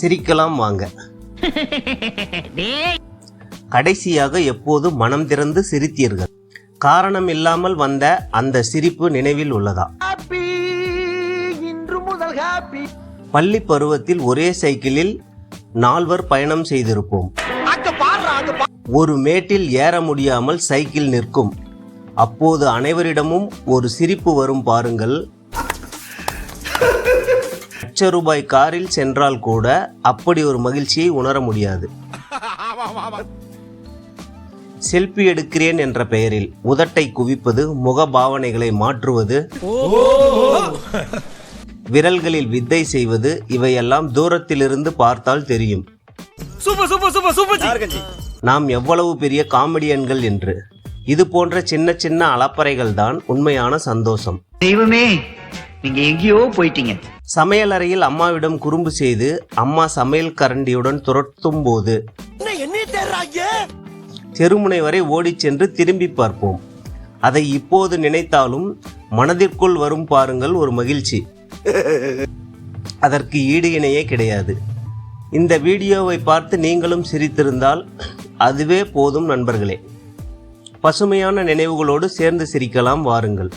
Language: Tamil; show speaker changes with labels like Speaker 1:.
Speaker 1: சிரிக்கலாம் வாங்க. கடைசியாக எப்போது மனம் திறந்து சிரித்தீர்கள்? காரணம் இல்லாமல் வந்த அந்த சிரிப்பு நினைவில் உள்ளதா?
Speaker 2: இன்று முதல் ஹாப்பி
Speaker 1: பள்ளி பருவத்தில் ஒரே சைக்கிளில் நால்வர் பயணம் செய்திருப்போம். ஒரு மேட்டில் ஏற முடியாமல் சைக்கிள் நிற்கும். அப்போது அனைவரிடமும் ஒரு சிரிப்பு வரும் பாருங்கள். லட்ச ரூபாய் காரில் சென்றால் கூட அப்படி ஒரு மகிழ்ச்சியை உணர முடியாது. செல்ஃபி எடுக்கிறேன் என்ற பெயரில் உதட்டை குவிப்பது முக பாவனைகளை மாற்றுவது விரல்களில் வித்தை செய்வது இவையெல்லாம் தூரத்திலிருந்து பார்த்தால் தெரியும். நாம் எவ்வளவு பெரிய காமெடியன்கள் என்று. இது போன்ற சின்ன சின்ன அலப்பறைகள் தான் உண்மையான சந்தோஷம்.
Speaker 3: தெய்வமே நீங்க எங்கேயோ போயிட்டீங்க.
Speaker 1: சமையலறையில் அம்மாவிடம் குறும்பு செய்து அம்மா சமையல் கரண்டியுடன் துரத்தும் போது தெருமுனை வரை ஓடிச் சென்று திரும்பி பார்ப்போம். அதை இப்போது நினைத்தாலும் மனதிற்குள் வரும் பாருங்கள் ஒரு மகிழ்ச்சி. அதற்கு ஈடு இணையே கிடையாது. இந்த வீடியோவை பார்த்து நீங்களும் சிரித்திருந்தால் அதுவே போதும் நண்பர்களே. பசுமையான நினைவுகளோடு சேர்ந்து சிரிக்கலாம் வாருங்கள்.